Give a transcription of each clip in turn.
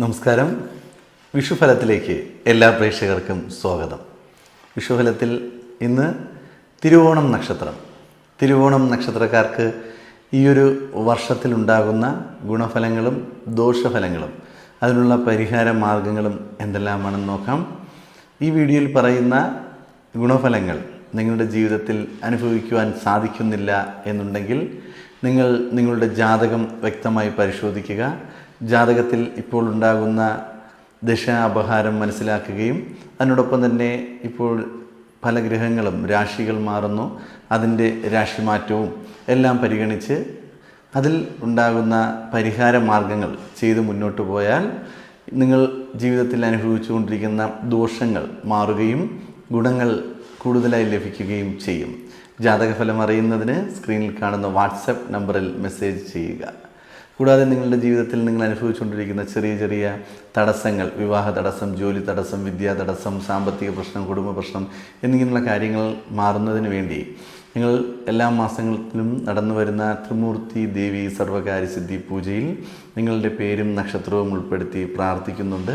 നമസ്കാരം. വിഷുഫലത്തിലേക്ക് എല്ലാ പ്രേക്ഷകർക്കും സ്വാഗതം. വിഷുഫലത്തിൽ ഇന്ന് തിരുവോണം നക്ഷത്രം. തിരുവോണം നക്ഷത്രക്കാർക്ക് ഈയൊരു വർഷത്തിലുണ്ടാകുന്ന ഗുണഫലങ്ങളും ദോഷഫലങ്ങളും അതിനുള്ള പരിഹാര മാർഗങ്ങളും എന്തെല്ലാമാണെന്ന് നോക്കാം. ഈ വീഡിയോയിൽ പറയുന്ന ഗുണഫലങ്ങൾ നിങ്ങളുടെ ജീവിതത്തിൽ അനുഭവിക്കുവാൻ സാധിക്കുന്നില്ല എന്നുണ്ടെങ്കിൽ നിങ്ങൾ നിങ്ങളുടെ ജാതകം വ്യക്തമായി പരിശോധിക്കുക. ജാതകത്തിൽ ഇപ്പോൾ ഉണ്ടാകുന്ന ദശ അപഹാരം മനസ്സിലാക്കുകയും അതിനോടൊപ്പം തന്നെ ഇപ്പോൾ പല ഗ്രഹങ്ങളും രാശികൾ മാറുന്നു. അതിന്റെ രാശിമാറ്റവും എല്ലാം പരിഗണിച്ച് അതിൽ ഉണ്ടാകുന്ന പരിഹാര മാർഗങ്ങൾ ചെയ്ത് മുന്നോട്ട് പോയാൽ നിങ്ങൾ ജീവിതത്തിൽ അനുഭവിച്ചുകൊണ്ടിരിക്കുന്ന ദോഷങ്ങൾ മാറുകയും ഗുണങ്ങൾ കൂടുതലായി ലഭിക്കുകയും ചെയ്യും. ജാതകഫലം അറിയുന്നതിന് സ്ക്രീനിൽ കാണുന്ന വാട്സപ്പ് നമ്പറിൽ മെസ്സേജ് ചെയ്യുക. കൂടാതെ നിങ്ങളുടെ ജീവിതത്തിൽ നിങ്ങൾ അനുഭവിച്ചുകൊണ്ടിരിക്കുന്ന ചെറിയ ചെറിയ തടസ്സങ്ങൾ വിവാഹ തടസ്സം ജോലി തടസ്സം വിദ്യാ തടസ്സം സാമ്പത്തിക പ്രശ്നം കുടുംബ പ്രശ്നം എന്നിങ്ങനെയുള്ള കാര്യങ്ങൾ മാറുന്നതിന് വേണ്ടി നിങ്ങൾ എല്ലാ മാസങ്ങളിലും നടന്നു വരുന്ന ത്രിമൂർത്തി ദേവി സർവകാര്യ സിദ്ധി പൂജയിൽ നിങ്ങളുടെ പേരും നക്ഷത്രവും ഉൾപ്പെടുത്തി പ്രാർത്ഥിക്കുന്നുണ്ട്.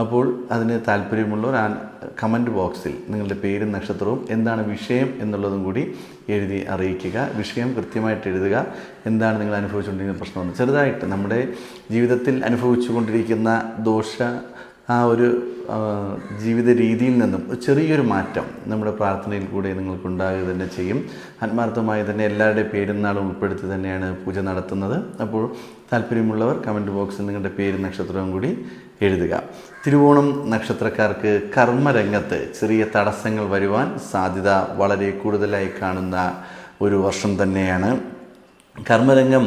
അപ്പോൾ അതിന് താല്പര്യമുള്ളവർ ആ കമന്റ് ബോക്സിൽ നിങ്ങളുടെ പേരും നക്ഷത്രവും എന്താണ് വിഷയം എന്നുള്ളതും കൂടി എഴുതി അറിയിക്കുക. വിഷയം കൃത്യമായിട്ട് എഴുതുക. എന്താണ് നിങ്ങൾ അനുഭവിച്ചുകൊണ്ടിരിക്കുന്ന പ്രശ്നമെന്ന് ചെറുതായിട്ട് നമ്മുടെ ജീവിതത്തിൽ അനുഭവിച്ചുകൊണ്ടിരിക്കുന്ന ദോഷ ആ ഒരു ജീവിത രീതിയിൽ നിന്നും ചെറിയൊരു മാറ്റം നമ്മുടെ പ്രാർത്ഥനയിൽ കൂടെ നിങ്ങൾക്കുണ്ടാകുക തന്നെ ചെയ്യും. ആത്മാർത്ഥമായി തന്നെ എല്ലാവരുടെയും പേരും നാളും ഉൾപ്പെടുത്തി തന്നെയാണ് പൂജ നടത്തുന്നത്. അപ്പോൾ താല്പര്യമുള്ളവർ കമന്റ് ബോക്സിൽ നിങ്ങളുടെ പേര് നക്ഷത്രവും കൂടി എഴുതുക. തിരുവോണം നക്ഷത്രക്കാർക്ക് കർമ്മരംഗത്ത് ചെറിയ തടസ്സങ്ങൾ വരുവാൻ സാധ്യത വളരെ കൂടുതലായി കാണുന്ന ഒരു വർഷം തന്നെയാണ്. കർമ്മരംഗം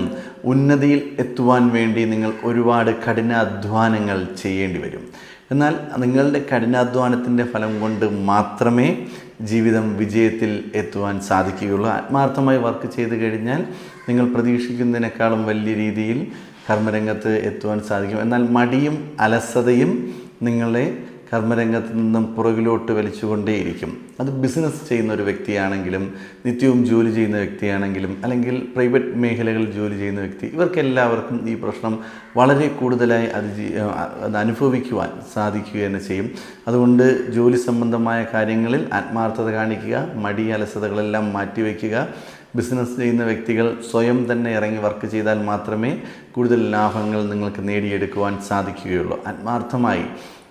ഉന്നതിയിൽ എത്തുവാൻ വേണ്ടി നിങ്ങൾ ഒരുപാട് കഠിനാധ്വാനങ്ങൾ ചെയ്യേണ്ടി വരും. എന്നാൽ നിങ്ങളുടെ കഠിനാധ്വാനത്തിന്റെ ഫലം കൊണ്ട് മാത്രമേ ജീവിതം വിജയത്തിൽ എത്തുവാൻ സാധിക്കുകയുള്ളൂ. ആത്മാർത്ഥമായി വർക്ക് ചെയ്ത് കഴിഞ്ഞാൽ നിങ്ങൾ പ്രതീക്ഷിക്കുന്നതിനേക്കാളും വലിയ രീതിയിൽ കർമ്മരംഗത്ത് എത്തുവാൻ സാധിക്കും. എന്നാൽ മടിയും അലസതയും നിങ്ങളെ കർമ്മരംഗത്ത് നിന്നും പുറകിലോട്ട് വലിച്ചുകൊണ്ടേയിരിക്കും. അത് ബിസിനസ് ചെയ്യുന്ന ഒരു വ്യക്തിയാണെങ്കിലും നിത്യവും ജോലി ചെയ്യുന്ന വ്യക്തിയാണെങ്കിലും അല്ലെങ്കിൽ പ്രൈവറ്റ് മേഖലകളിൽ ജോലി ചെയ്യുന്ന വ്യക്തി ഇവർക്കെല്ലാവർക്കും ഈ പ്രശ്നം വളരെ കൂടുതലായി അത് അത് അനുഭവിക്കുവാൻ സാധിക്കുക തന്നെ ചെയ്യും. അതുകൊണ്ട് ജോലി സംബന്ധമായ കാര്യങ്ങളിൽ ആത്മാർത്ഥത കാണിക്കുക മടി അലസതകളെല്ലാം മാറ്റിവെക്കുക. ബിസിനസ് ചെയ്യുന്ന വ്യക്തികൾ സ്വയം തന്നെ ഇറങ്ങി വർക്ക് ചെയ്താൽ മാത്രമേ കൂടുതൽ ലാഭങ്ങൾ നിങ്ങൾക്ക് നേടിയെടുക്കുവാൻ സാധിക്കുകയുള്ളൂ. ആത്മാർത്ഥമായി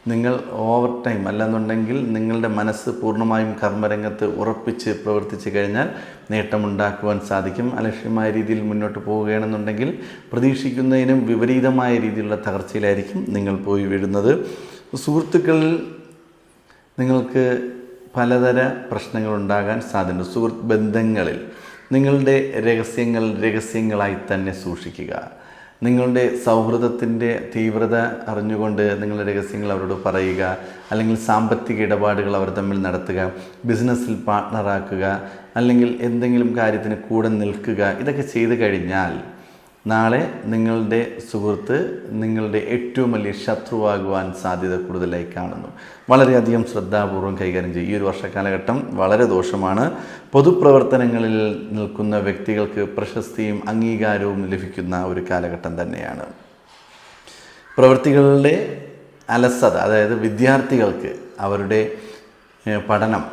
നിങ്ങൾ ഓവർ ടൈം അല്ലെന്നുണ്ടെങ്കിൽ നിങ്ങളുടെ മനസ്സ് പൂർണമായും കർമ്മരംഗത്ത് ഉറപ്പിച്ച് പ്രവർത്തിച്ചു കഴിഞ്ഞാൽ നേട്ടമുണ്ടാക്കുവാൻ സാധിക്കും. അലക്ഷ്യമായ രീതിയിൽ മുന്നോട്ട് പോവുകയാണെന്നുണ്ടെങ്കിൽ പ്രതീക്ഷിക്കുന്നതിനും വിപരീതമായ രീതിയിലുള്ള തകർച്ചയിലായിരിക്കും നിങ്ങൾ പോയി വീഴുന്നത്. സുഹൃത്തുക്കളിൽ നിങ്ങൾക്ക് പലതര പ്രശ്നങ്ങൾ ഉണ്ടാകാൻ സാധ്യതയുണ്ട്. സുഹൃത്ത് ബന്ധങ്ങളിൽ നിങ്ങളുടെ രഹസ്യങ്ങൾ രഹസ്യങ്ങളായി തന്നെ സൂക്ഷിക്കുക. നിങ്ങളുടെ സൗഹൃദത്തിന്റെ തീവ്രത അറിഞ്ഞുകൊണ്ട് നിങ്ങളുടെ രഹസ്യങ്ങൾ അവരോട് പറയുക അല്ലെങ്കിൽ സാമ്പത്തിക ഇടപാടുകൾ അവർ തമ്മിൽ നടത്തുക ബിസിനസ്സിൽ പാർട്ട്ണറാക്കുക അല്ലെങ്കിൽ എന്തെങ്കിലും കാര്യത്തിന് കൂടെ നിൽക്കുക ഇതൊക്കെ ചെയ്തു കഴിഞ്ഞാൽ നാളെ നിങ്ങളുടെ സുഹൃത്ത് നിങ്ങളുടെ ഏറ്റവും വലിയ ശത്രുവാകുവാൻ സാധ്യത കൂടുതലായി കാണുന്നു. വളരെയധികം ശ്രദ്ധാപൂർവം കൈകാര്യം ചെയ്യും. ഈ ഒരു വർഷക്കാലഘട്ടം വളരെ ദോഷമാണ്. പൊതുപ്രവർത്തനങ്ങളിൽ നിൽക്കുന്ന വ്യക്തികൾക്ക് പ്രശസ്തിയും അംഗീകാരവും ലഭിക്കുന്ന ഒരു കാലഘട്ടം തന്നെയാണ്. പ്രവൃത്തികളുടെ അലസത അതായത് വിദ്യാർത്ഥികൾക്ക് അവരുടെ പഠനം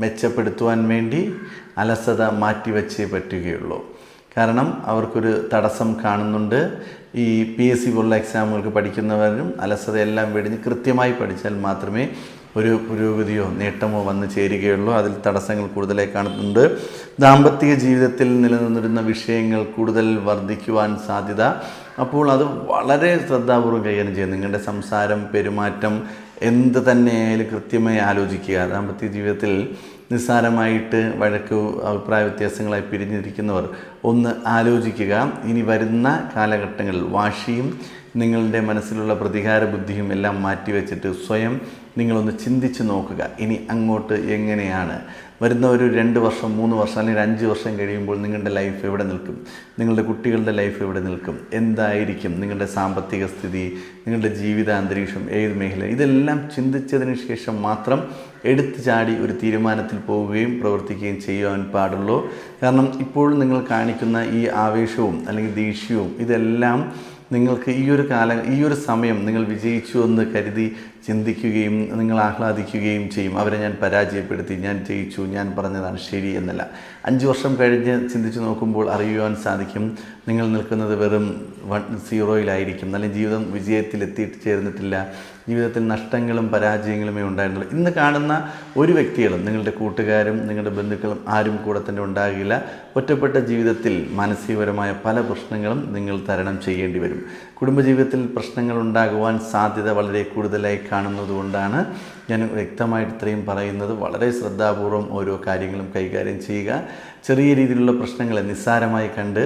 മെച്ചപ്പെടുത്തുവാൻ വേണ്ടി അലസത മാറ്റിവെച്ചേ പറ്റുകയുള്ളൂ. കാരണം അവർക്കൊരു തടസ്സം കാണുന്നുണ്ട്. ഈ പി എസ് സി പോലുള്ള എക്സാമുകൾക്ക് പഠിക്കുന്നവരും അലസതയെല്ലാം വെടിഞ്ഞ് കൃത്യമായി പഠിച്ചാൽ മാത്രമേ ഒരു പുരോഗതിയോ നേട്ടമോ വന്നു ചേരുകയുള്ളൂ. അതിൽ തടസ്സങ്ങൾ കൂടുതലായി കാണുന്നുണ്ട്. ദാമ്പത്തിക ജീവിതത്തിൽ നിലനിന്നിരുന്ന വിഷയങ്ങൾ കൂടുതൽ വർദ്ധിക്കുവാൻ സാധ്യത. അപ്പോൾ അത് വളരെ ശ്രദ്ധാപൂർവം കൈകാര്യം ചെയ്യുന്നു. നിങ്ങളുടെ സംസാരം പെരുമാറ്റം എന്ത് തന്നെയായാലും കൃത്യമായി ആലോചിക്കുക. ദാമ്പത്യ ജീവിതത്തിൽ നിസ്സാരമായിട്ട് വഴക്ക് അഭിപ്രായ വ്യത്യാസങ്ങളായി പിരിഞ്ഞിരിക്കുന്നവർ ഒന്ന് ആലോചിക്കുക. ഇനി വരുന്ന കാലഘട്ടങ്ങളിൽ വാശിയും നിങ്ങളുടെ മനസ്സിലുള്ള പ്രതികാര ബുദ്ധിയും എല്ലാം മാറ്റിവെച്ചിട്ട് സ്വയം നിങ്ങളൊന്ന് ചിന്തിച്ച് നോക്കുക. ഇനി അങ്ങോട്ട് എങ്ങനെയാണ്? വരുന്ന ഒരു രണ്ട് വർഷം മൂന്ന് വർഷം അല്ലെങ്കിൽ അഞ്ച് വർഷം കഴിയുമ്പോൾ നിങ്ങളുടെ ലൈഫ് എവിടെ നിൽക്കും? നിങ്ങളുടെ കുട്ടികളുടെ ലൈഫ് എവിടെ നിൽക്കും? എന്തായിരിക്കും നിങ്ങളുടെ സാമ്പത്തിക സ്ഥിതി? നിങ്ങളുടെ ജീവിത അന്തരീക്ഷം ഏത് മേഖല ഇതെല്ലാം ചിന്തിച്ചതിന് ശേഷം മാത്രം എടുത്തു ചാടി ഒരു തീരുമാനത്തിൽ പോവുകയും പ്രവർത്തിക്കുകയും ചെയ്യുവാൻ പാടുള്ളൂ. കാരണം ഇപ്പോൾ നിങ്ങൾ കാണിക്കുന്ന ഈ ആവേശവും അല്ലെങ്കിൽ ദേഷ്യവും ഇതെല്ലാം നിങ്ങൾക്ക് ഈ ഒരു കാലം ഈ ഒരു സമയം നിങ്ങൾ വിജയിച്ചു എന്ന് കരുതി ചിന്തിക്കുകയും നിങ്ങൾ ആഹ്ലാദിക്കുകയും ചെയ്യും. അവരെ ഞാൻ പരാജയപ്പെടുത്തി ഞാൻ ജയിച്ചു ഞാൻ പറഞ്ഞതാണ് ശരി എന്നല്ല. അഞ്ച് വർഷം കഴിഞ്ഞ് ചിന്തിച്ച് നോക്കുമ്പോൾ അറിയുവാൻ സാധിക്കും നിങ്ങൾ നിൽക്കുന്നത് വെറും വൺ സീറോയിലായിരിക്കും. നല്ല ജീവിതം വിജയത്തിൽ എത്തിയിട്ട് ചേർന്നിട്ടില്ല. ജീവിതത്തിൽ നഷ്ടങ്ങളും പരാജയങ്ങളുമേ ഉണ്ടായിരുന്നുള്ളൂ. ഇന്ന് കാണുന്ന ഒരു വ്യക്തികളും നിങ്ങളുടെ കൂട്ടുകാരും നിങ്ങളുടെ ബന്ധുക്കളും ആരും കൂടെ തന്നെ ഉണ്ടാകില്ല. ഒറ്റപ്പെട്ട ജീവിതത്തിൽ മാനസികപരമായ പല പ്രശ്നങ്ങളും നിങ്ങൾ തരണം ചെയ്യേണ്ടി വരും. കുടുംബജീവിതത്തിൽ പ്രശ്നങ്ങൾ ഉണ്ടാകുവാൻ സാധ്യത വളരെ കൂടുതലായി കാണുന്നതുകൊണ്ടാണ് ഞാൻ വ്യക്തമായിട്ട് ഇത്രയും പറയുന്നത്. വളരെ ശ്രദ്ധാപൂർവം ഓരോ കാര്യങ്ങളും കൈകാര്യം ചെയ്യുക. ചെറിയ രീതിയിലുള്ള പ്രശ്നങ്ങളെ നിസ്സാരമായി കണ്ട്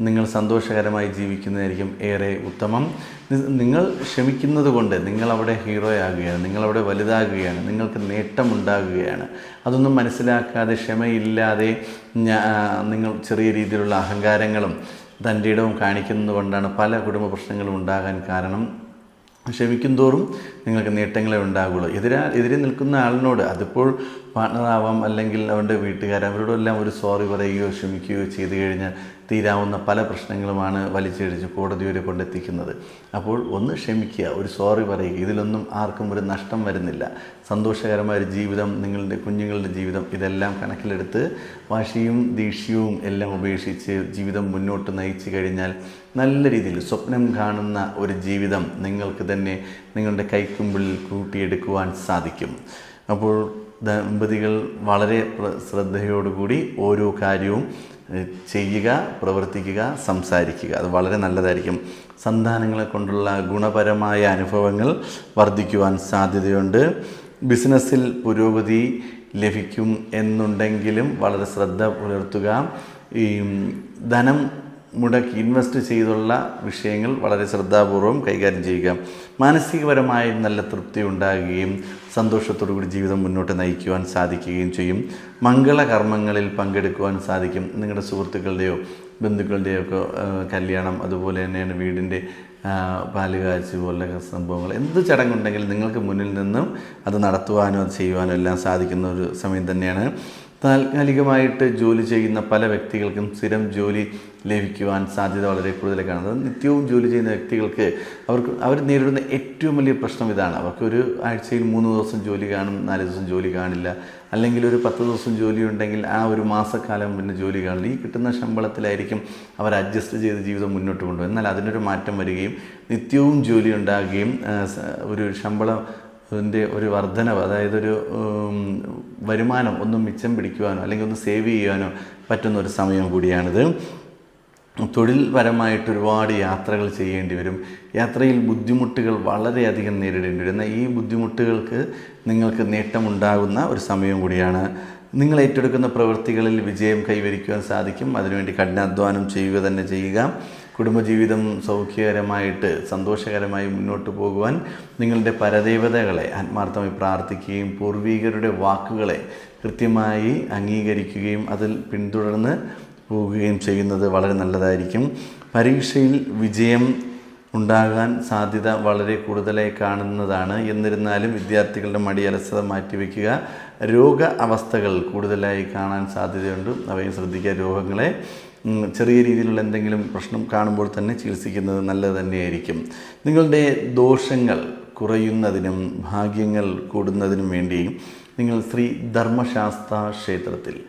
നിങ്ങൾ സന്തോഷകരമായി ജീവിക്കുന്നതായിരിക്കും ഏറെ ഉത്തമം. നിങ്ങൾ ക്ഷമിക്കുന്നത് കൊണ്ട് നിങ്ങളവിടെ ഹീറോയാകുകയാണ് നിങ്ങളവിടെ വലുതാകുകയാണ് നിങ്ങൾക്ക് നേട്ടമുണ്ടാകുകയാണ്. അതൊന്നും മനസ്സിലാക്കാതെ ക്ഷമയില്ലാതെ നിങ്ങൾ ചെറിയ രീതിയിലുള്ള അഹങ്കാരങ്ങളും തന്റെ ഇടവും കാണിക്കുന്നത് കൊണ്ടാണ് പല കുടുംബ പ്രശ്നങ്ങളും ഉണ്ടാകാൻ കാരണം. ക്ഷമിക്കും തോറും നിങ്ങൾക്ക് നേട്ടങ്ങളെ ഉണ്ടാകുള്ളൂ. എതിരാ എതിരെ നിൽക്കുന്ന ആളിനോട് അതിപ്പോൾ പാർട്ണറാവാം അല്ലെങ്കിൽ അവന്റെ വീട്ടുകാർ അവരോടെല്ലാം ഒരു സോറി പറയുകയോ ക്ഷമിക്കുകയോ ചെയ്തു കഴിഞ്ഞാൽ തീരാവുന്ന പല പ്രശ്നങ്ങളുമാണ് വലിച്ചിടിച്ച് കോടതി വരെ കൊണ്ടെത്തിക്കുന്നത്. അപ്പോൾ ഒന്ന് ക്ഷമിക്കുക ഒരു സോറി പറയുക. ഇതിലൊന്നും ആർക്കും ഒരു നഷ്ടം വരുന്നില്ല. സന്തോഷകരമായ ഒരു ജീവിതം നിങ്ങളുടെ കുഞ്ഞുങ്ങളുടെ ജീവിതം ഇതെല്ലാം കണക്കിലെടുത്ത് വാശിയും ദേഷ്യവും എല്ലാം ഉപേക്ഷിച്ച് ജീവിതം മുന്നോട്ട് നയിച്ചു കഴിഞ്ഞാൽ നല്ല രീതിയിൽ സ്വപ്നം കാണുന്ന ഒരു ജീവിതം നിങ്ങൾക്ക് തന്നെ നിങ്ങളുടെ കൈക്കുമ്പിളിൽ കൂട്ടിയെടുക്കുവാൻ സാധിക്കും. അപ്പോൾ ദമ്പതികൾ വളരെ ശ്രദ്ധയോടുകൂടി ഓരോ കാര്യവും ചെയ്യുക പ്രവർത്തിക്കുക സംസാരിക്കുക. അത് വളരെ നല്ലതായിരിക്കും. സന്താനങ്ങളെ കൊണ്ടുള്ള ഗുണപരമായ അനുഭവങ്ങൾ വർദ്ധിക്കുവാൻ സാധ്യതയുണ്ട്. ബിസിനസ്സിൽ പുരോഗതി ലഭിക്കും എന്നുണ്ടെങ്കിലും വളരെ ശ്രദ്ധ പുലർത്തുക. ഈ ധനം മുടക്കി ഇൻവെസ്റ്റ് ചെയ്തുള്ള വിഷയങ്ങൾ വളരെ ശ്രദ്ധാപൂർവം കൈകാര്യം ചെയ്യുക. മാനസികപരമായി നല്ല തൃപ്തി ഉണ്ടാകുകയും സന്തോഷത്തോടു കൂടി ജീവിതം മുന്നോട്ട് നയിക്കുവാൻ സാധിക്കുകയും ചെയ്യും. മംഗളകർമ്മങ്ങളിൽ പങ്കെടുക്കുവാൻ സാധിക്കും. നിങ്ങളുടെ സുഹൃത്തുക്കളുടെയോ ബന്ധുക്കളുടെയോ ഒക്കെ കല്യാണം അതുപോലെ തന്നെയാണ് വീടിന്റെ പാലുകാഴ്ച പോലുള്ള സംഭവങ്ങൾ. എന്ത് ചടങ്ങുണ്ടെങ്കിലും നിങ്ങൾക്ക് മുന്നിൽ നിന്നും അത് നടത്തുവാനോ അത് ചെയ്യുവാനോ എല്ലാം സാധിക്കുന്ന ഒരു സമയം തന്നെയാണ്. താൽക്കാലികമായിട്ട് ജോലി ചെയ്യുന്ന പല വ്യക്തികൾക്കും സ്ഥിരം ജോലി ലഭിക്കുവാൻ സാധ്യത വളരെ കൂടുതൽ കാണുന്നത്. നിത്യവും ജോലി ചെയ്യുന്ന വ്യക്തികൾക്ക് അവർക്ക് അവർ നേരിടുന്ന ഏറ്റവും വലിയ പ്രശ്നം ഇതാണ്. അവർക്ക് ഒരു ആഴ്ചയിൽ മൂന്ന് ദിവസം ജോലി കാണും നാല് ദിവസം ജോലി കാണില്ല. അല്ലെങ്കിൽ ഒരു പത്ത് ദിവസം ജോലി ഉണ്ടെങ്കിൽ ആ ഒരു മാസക്കാലം പിന്നെ ജോലി കാണില്ല. ഈ കിട്ടുന്ന ശമ്പളത്തിലായിരിക്കും അവർ അഡ്ജസ്റ്റ് ചെയ്ത് ജീവിതം മുന്നോട്ട് കൊണ്ടുപോകും എന്നാൽ അതിനൊരു മാറ്റം വരികയും നിത്യവും ജോലി ഉണ്ടാകുകയും ഒരു ശമ്പളം അതിന്റെ ഒരു വർധനവ് അതായത് ഒരു വരുമാനം ഒന്നും മിച്ചം പിടിക്കുവാനോ അല്ലെങ്കിൽ ഒന്ന് സേവ് ചെയ്യുവാനോ പറ്റുന്ന ഒരു സമയം കൂടിയാണിത്. തൊഴിൽപരമായിട്ട് ഒരുപാട് യാത്രകൾ ചെയ്യേണ്ടി വരും. യാത്രയിൽ ബുദ്ധിമുട്ടുകൾ വളരെയധികം നേരിടേണ്ടി വരും. എന്നാൽ ഈ ബുദ്ധിമുട്ടുകൾക്ക് നിങ്ങൾക്ക് നേട്ടമുണ്ടാകുന്ന ഒരു സമയം കൂടിയാണ്. നിങ്ങൾ ഏറ്റെടുക്കുന്ന പ്രവൃത്തികളിൽ വിജയം കൈവരിക്കുവാൻ സാധിക്കും. അതിനുവേണ്ടി കഠിനാധ്വാനം ചെയ്യുക തന്നെ ചെയ്യുക. കുടുംബജീവിതം സൗഖ്യകരമായിട്ട് സന്തോഷകരമായി മുന്നോട്ട് പോകുവാൻ നിങ്ങളുടെ പരദേവതകളെ ആത്മാർത്ഥമായി പ്രാർത്ഥിക്കുകയും പൂർവീകരുടെ വാക്കുകളെ കൃത്യമായി അംഗീകരിക്കുകയും അതിൽ പിന്തുടർന്ന് പോവുകയും ചെയ്യുന്നത് വളരെ നല്ലതായിരിക്കും. പരീക്ഷയിൽ വിജയം ഉണ്ടാകാൻ സാധ്യത വളരെ കൂടുതലായി കാണുന്നതാണ്. എന്നിരുന്നാലും വിദ്യാർത്ഥികളുടെ മടി അലസത മാറ്റിവെക്കുക രോഗ അവസ്ഥകൾ കൂടുതലായി കാണാൻ സാധ്യതയുണ്ട്. അവയും ശ്രദ്ധിക്കുക രോഗങ്ങളെ ചെറിയ രീതിയിലുള്ള എന്തെങ്കിലും പ്രശ്നം കാണുമ്പോൾ തന്നെ ചികിത്സിക്കുന്നത് നല്ലത് തന്നെയായിരിക്കും. നിങ്ങളുടെ ദോഷങ്ങൾ കുറയുന്നതിനും ഭാഗ്യങ്ങൾ കൂടുന്നതിനും വേണ്ടി നിങ്ങൾ ശ്രീ ധർമ്മശാസ്ത്ര ക്ഷേത്രത്തിൽ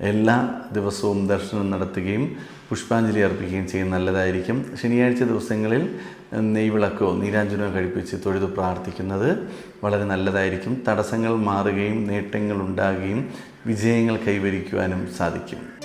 എല്ലാ ദിവസവും ദർശനം നടത്തുകയും പുഷ്പാഞ്ജലി അർപ്പിക്കുകയും ചെയ്യുന്നത് നല്ലതായിരിക്കും. ശനിയാഴ്ച ദിവസങ്ങളിൽ നെയ്വിളക്കോ നീരാഞ്ജനോ കഴിപ്പിച്ച് തൊഴുത് പ്രാർത്ഥിക്കുന്നത് വളരെ നല്ലതായിരിക്കും. തടസ്സങ്ങൾ മാറുകയും നേട്ടങ്ങൾ ഉണ്ടാകുകയും വിജയങ്ങൾ കൈവരിക്കുവാനും സാധിക്കും.